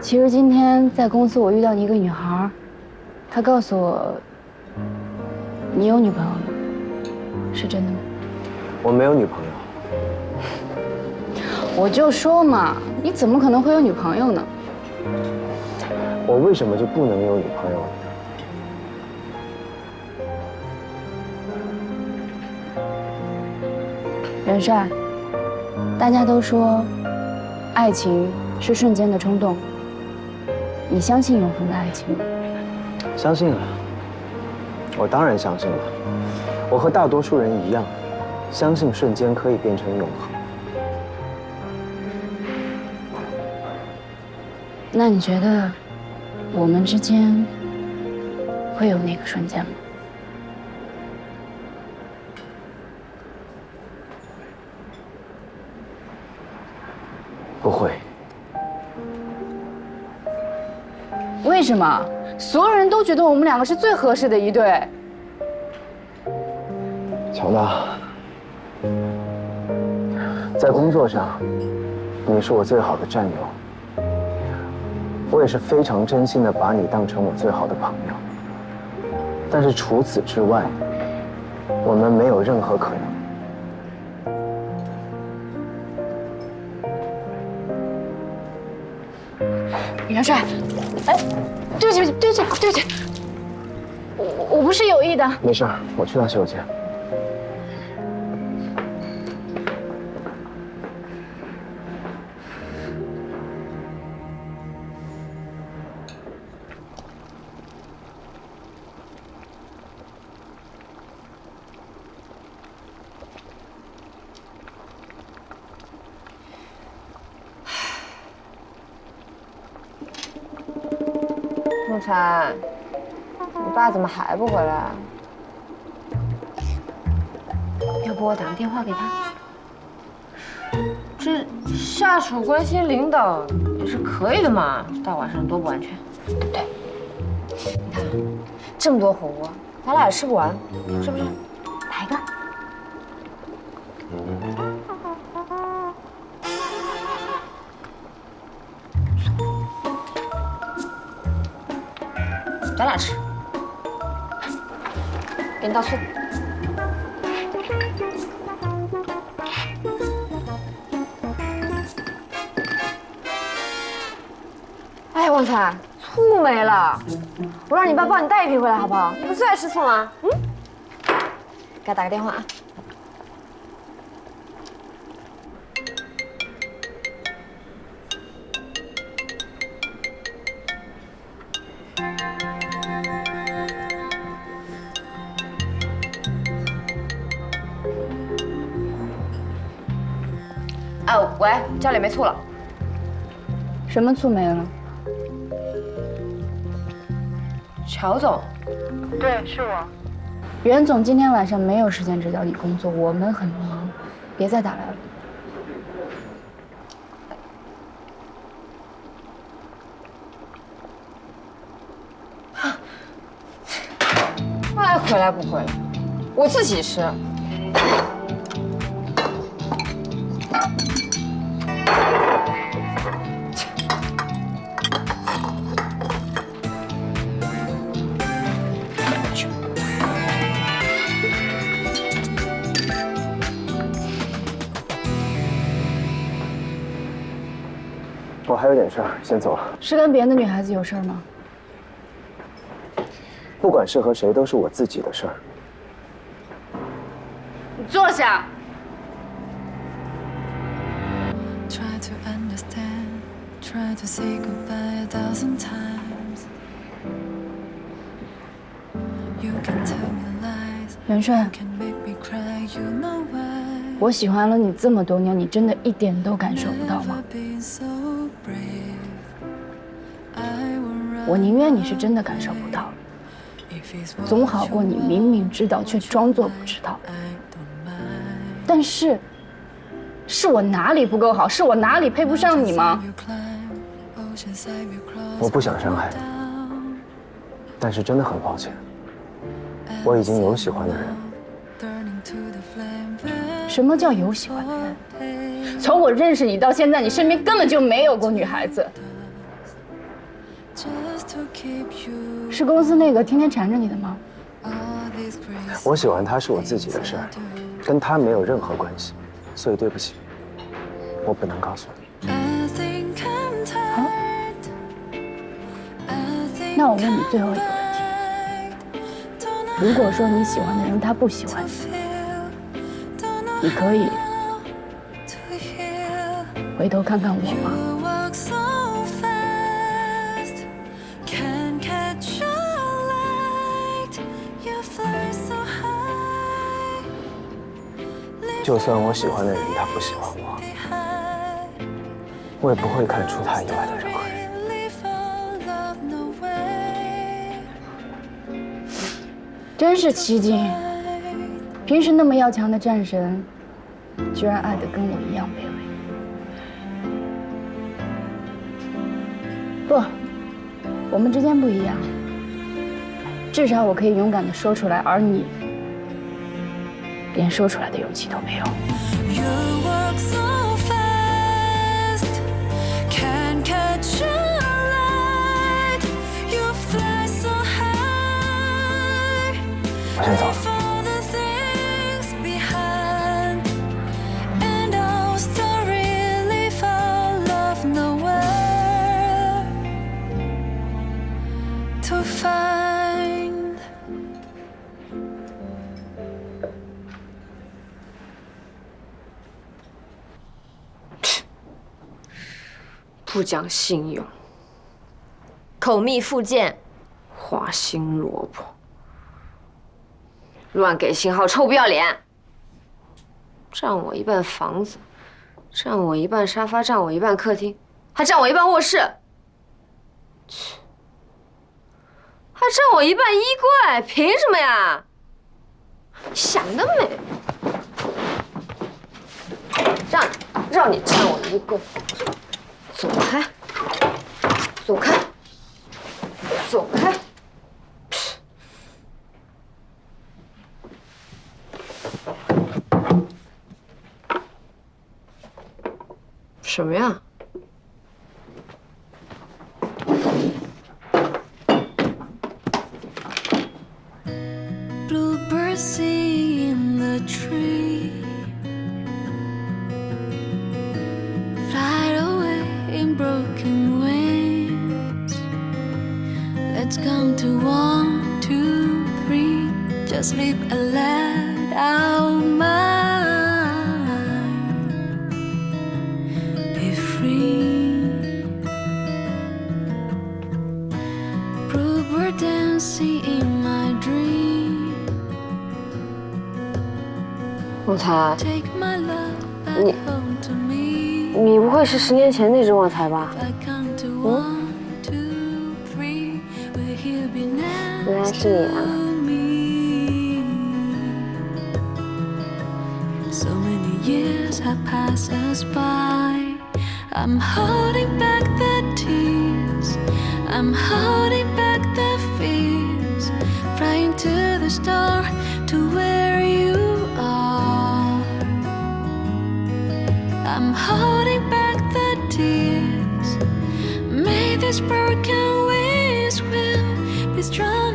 其实今天在公司我遇到一个女孩，她告诉我，你有女朋友了，是真的吗？我没有女朋友。我就说嘛，你怎么可能会有女朋友呢？我为什么就不能有女朋友呢？元帅，大家都说，爱情是瞬间的冲动。你相信永恒的爱情吗？相信啊，我当然相信了。我和大多数人一样，相信瞬间可以变成永恒。那你觉得，我们之间会有那个瞬间吗？为什么？所有人都觉得我们两个是最合适的一对。乔娜，在工作上，你是我最好的战友，我也是非常真心的把你当成我最好的朋友。但是除此之外，我们没有任何可能。元帅，哎，对不起，对不起，对不起，我我不是有意的。没事，我去趟洗手间。沐晨，你爸怎么还不回来啊？要不我打个电话给他？这下属关心领导也是可以的嘛，大晚上多不安全。对，你看这么多火锅，咱俩也吃不完，是不是？倒醋。哎，旺财，醋没了，我让你爸帮你带一瓶回来，好不好？你不是最爱吃醋吗？嗯，给他打个电话啊。家里没醋了。什么醋没了？乔总，对，是我。袁总今天晚上没有时间指导你工作，我们很忙，别再打来了。爱回来不回来，我自己吃。我还有点事儿，先走了。是跟别的女孩子有事儿吗？不管是和谁，都是我自己的事儿。你坐下。元帅，我喜欢了你这么多年，你真的一点都感受不到吗？我宁愿你是真的感受不到，总好过你明明知道却装作不知道。但是是我哪里不够好，是我哪里配不上你吗？我不想伤害你，但是真的很抱歉。我已经有喜欢的人。什么叫有喜欢的人？从我认识你到现在，你身边根本就没有过女孩子。是公司那个天天缠着你的吗我喜欢他是我自己的事儿，跟他没有任何关系，所以对不起，我不能告诉你。Think 那我问你最后一个问题如果说你喜欢的人他不喜欢你你可以.回头看看我吗？就算我喜欢的人他不喜欢我，我也不会看出他以外的任何人。真是奇景！平时那么要强的战神，居然爱得跟我一样卑微。不，我们之间不一样。至少我可以勇敢的说出来，而你连说出来的勇气都没有。To find. 不讲信用，口蜜腹剑，花心萝卜，乱给信号，臭不要脸！占我一半房子，占我一半沙发，占我一半客厅，还占我一半卧室，切，还占我一半衣柜，凭什么呀？想得美！让让你占我衣柜。走开！走开！走开！什么呀？Just leave a let out mind. Be free. Bluebird dancing in my dream. 旺财， Take my love back 你 home to me. 你不会是十年前那只旺财吧 If？I count to one, two, three, will you be 原来 next 是你啊！ Have passed us by. I'm holding back the tears. I'm holding back the fears. Flying to the star to where you are. I'm holding back the tears. May these broken wings will be strong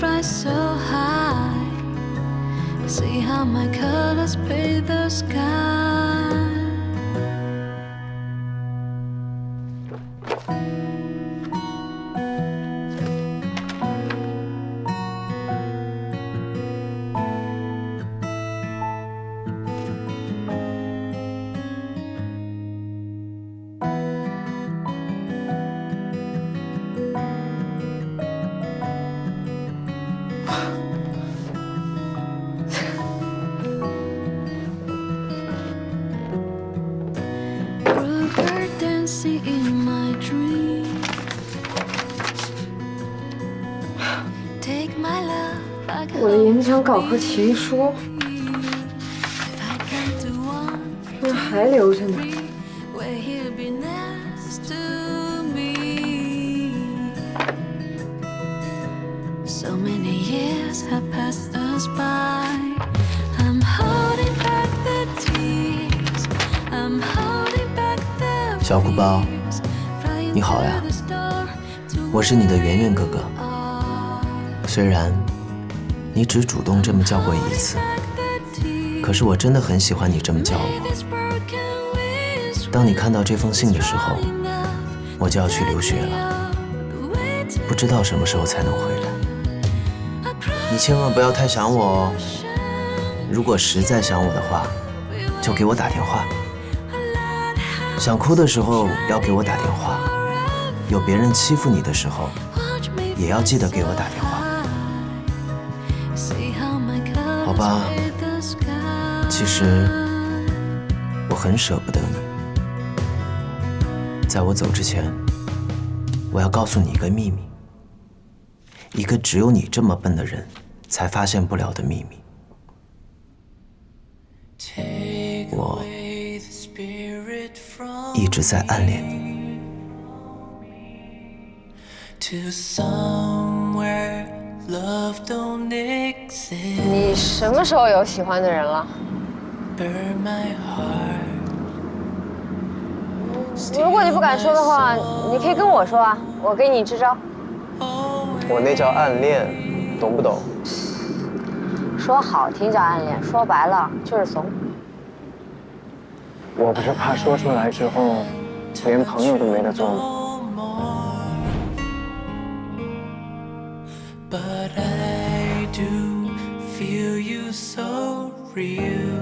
fly so high. See how my colors paint the sky. 我的演讲稿和情书，这还留着呢。小鼓包，你好呀，我是你的圆圆哥哥。虽然你只主动这么叫过一次，可是我真的很喜欢你这么叫我。当你看到这封信的时候，我就要去留学了，不知道什么时候才能回来。你千万不要太想我哦。如果实在想我的话，就给我打电话。想哭的时候要给我打电话，有别人欺负你的时候，也要记得给我打电话。吧其实我很舍不得你。在我走之前，我要告诉你一个秘密，一个只有你这么笨的人才发现不了的秘密。我一直在暗恋你。你什么时候有喜欢的人了？Burn my heart. 如果你不敢说的话，你可以跟我说啊，我给你支招。我那叫暗恋，懂不懂？说好听叫暗恋，说白了就是怂。我不是怕说出来之后，连朋友都没得做吗？Do feel you so real.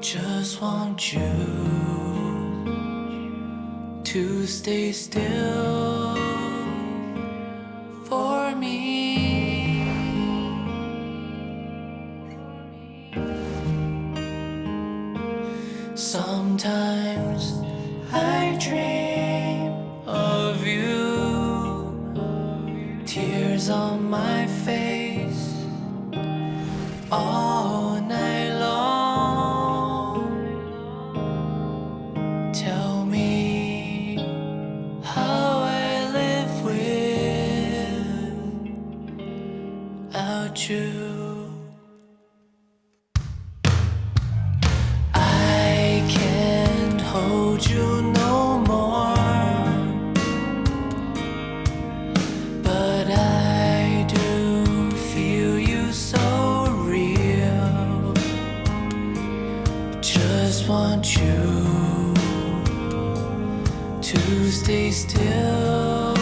Just want you to stay still tears on my face. All to stay still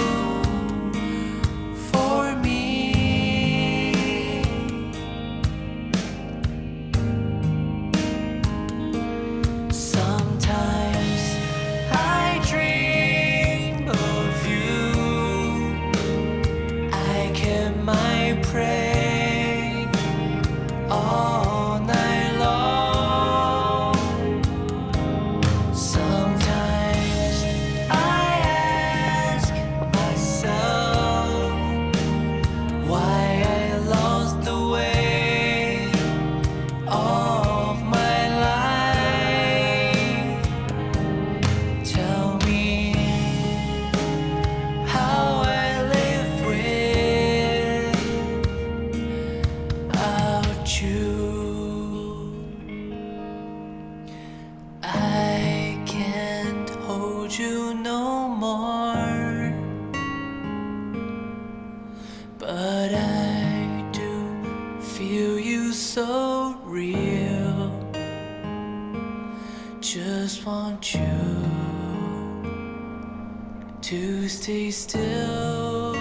to stay still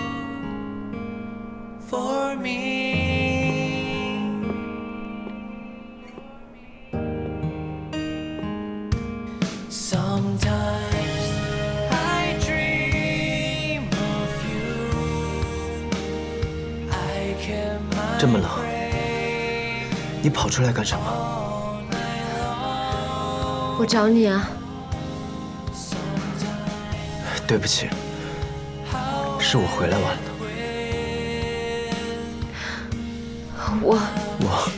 for me. Sometimes I dream of you. I can 这么冷，你跑出来干什么？我找你啊，对不起，是我回来晚了。我。我。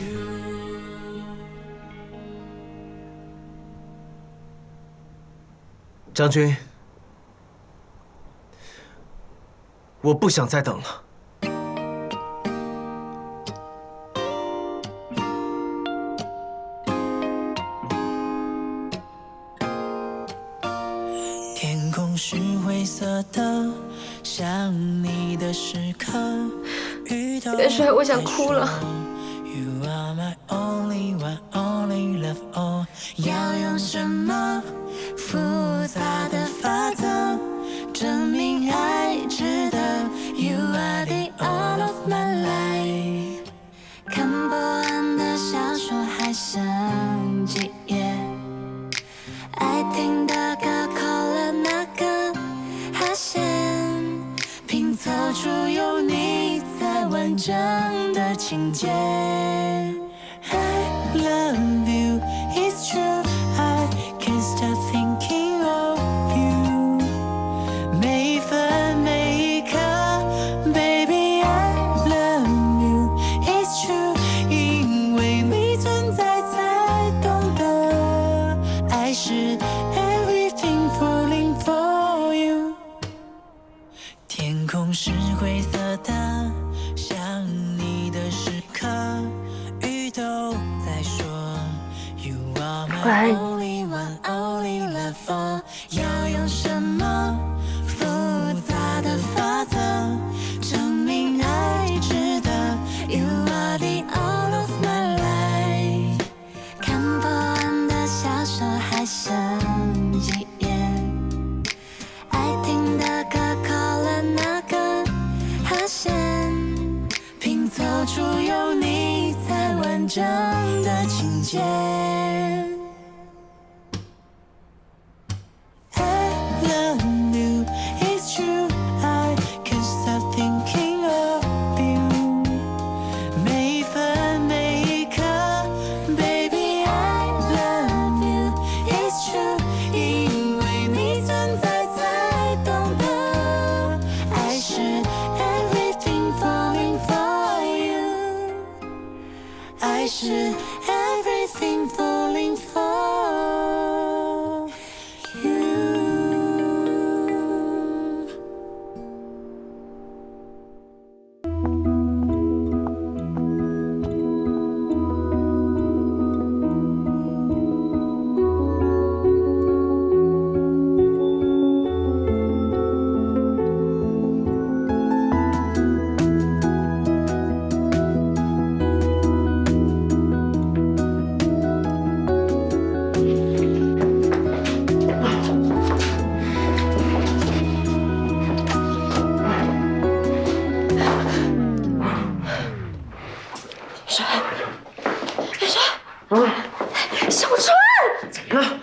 将军我不想再等了。对我想哭了。才完整的情节。春，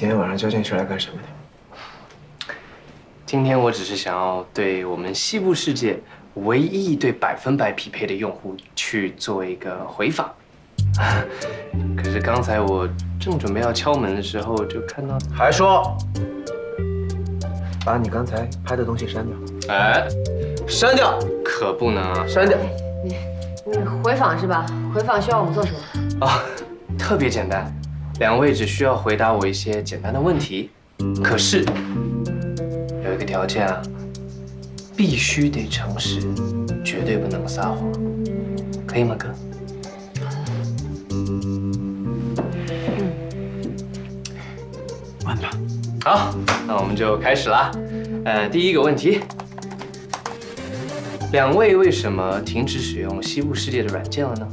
今天晚上究竟是来干什么的？今天我只是想要对我们西部世界唯一一对百分百匹配的用户去做一个回访。可是刚才我正准备要敲门的时候，就看到，还说，把你刚才拍的东西删掉，哎，删掉，可不能啊！删掉。你你回访是吧？回访需要我们做什么？啊，特别简单，两位只需要回答我一些简单的问题。可是有一个条件啊，必须得诚实，绝对不能撒谎，可以吗，哥？问吧。好，那我们就开始啦。呃，第一个问题，两位为什么停止使用西部世界的软件了呢？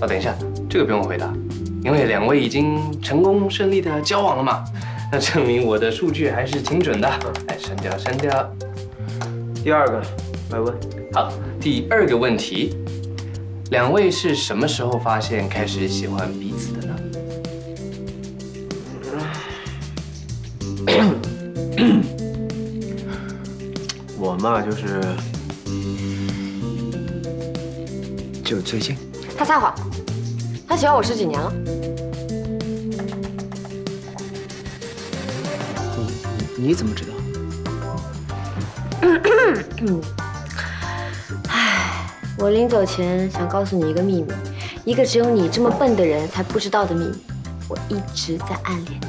哦，等一下，这个不用回答，因为两位已经成功顺利的交往了嘛，那证明我的数据还是挺准的。哎，删掉，删掉。第二个，来问，好，第二个问题，两位是什么时候发现开始喜欢彼此的呢？我嘛就是，就最近。他撒谎，他喜欢我十几年了。你怎么知道？我临走前想告诉你一个秘密，一个只有你这么笨的人才不知道的秘密。我一直在暗恋你。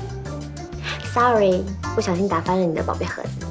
Sorry，不小心打翻了你的宝贝盒子。